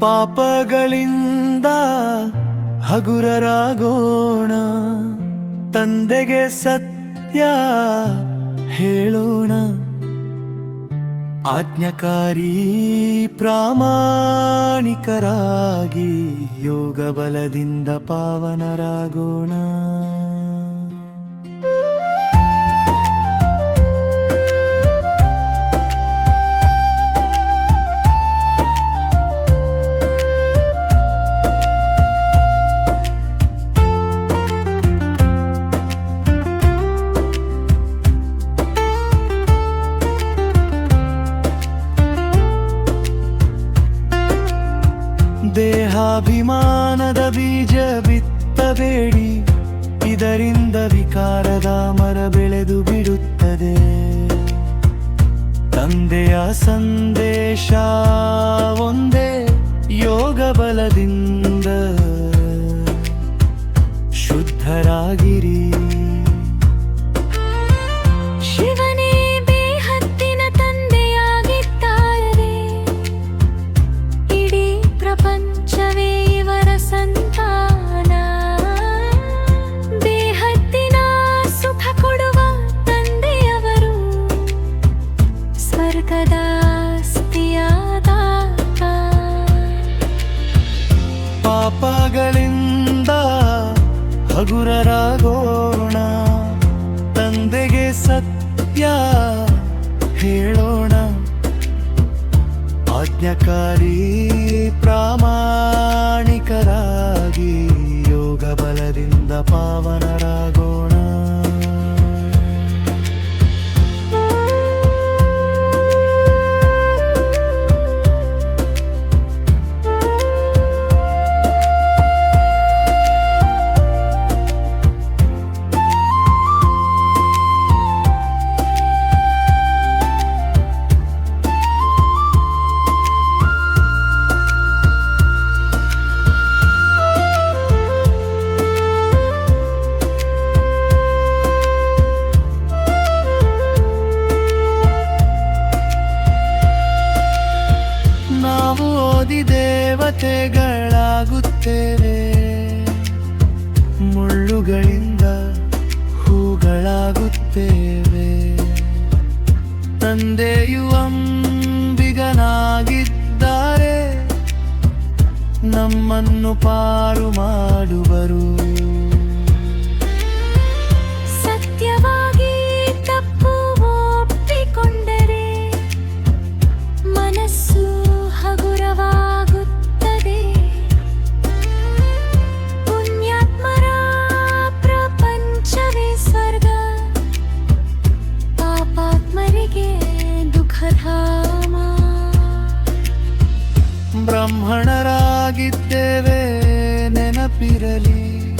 ಪಾಪಗಳಿಂದ ಹಗುರರಾಗೋಣ. ತಂದೆಗೆ ಸತ್ಯ ಹೇಳೋಣ. ಆಜ್ಞಕಾರಿ ಪ್ರಾಮಾಣಿಕರಾಗಿ ಯೋಗ ಬಲದಿಂದ ಪಾವನರಾಗೋಣ. ದೇಹಾಭಿಮಾನದ ಬೀಜ ಬಿತ್ತಬೇಡಿ. ಇದರಿಂದ ವಿಕಾರದ ಮರ ಬೆಳೆದು ಪಾಪಗಳಿಂದ ಹಗುರರಾಗೋಣ. ತಂದೆಗೆ ಸತ್ಯ ಹೇಳೋಣ. ಆಜ್ಞಕಾರಿ ಪ್ರಾಮಾಣಿಕರಾಗಿ ದೇವತೆಗಳಾಗುತ್ತೇವೆ ಮುಳ್ಳುಗಳಿಂದ ಹೂಗಳಾಗುತ್ತೇವೆ. ತಂದೆಯು ಅಂಬಿಗನಾಗಿದ್ದಾರೆ. ನಮ್ಮನ್ನು ಪಾರು ಮಾಡುವರು. ಬ್ರಾಹ್ಮಣರಾಗಿದ್ದೇವೆ ನೆನಪಿರಲಿ.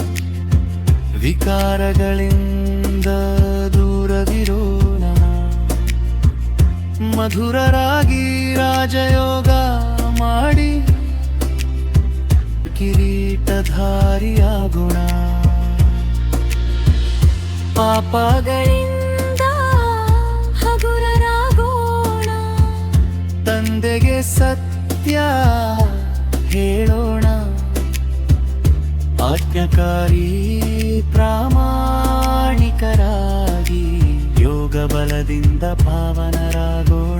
ವಿಕಾರಗಳಿಂದ ದೂರವಿರೋಣ. ಮಧುರರಾಗಿ ರಾಜಯೋಗ ಮಾಡಿ ಕಿರೀಟಧಾರಿಯಾಗೋಣ. ಪಾಪಗಳಿಂದ ಆಜ್ಞಕಾರಿ ಪ್ರಾಮಾಣಿಕರಾಗಿ ಯೋಗ ಬಲದಿಂದ ಪಾವನರಾಗೋಣ.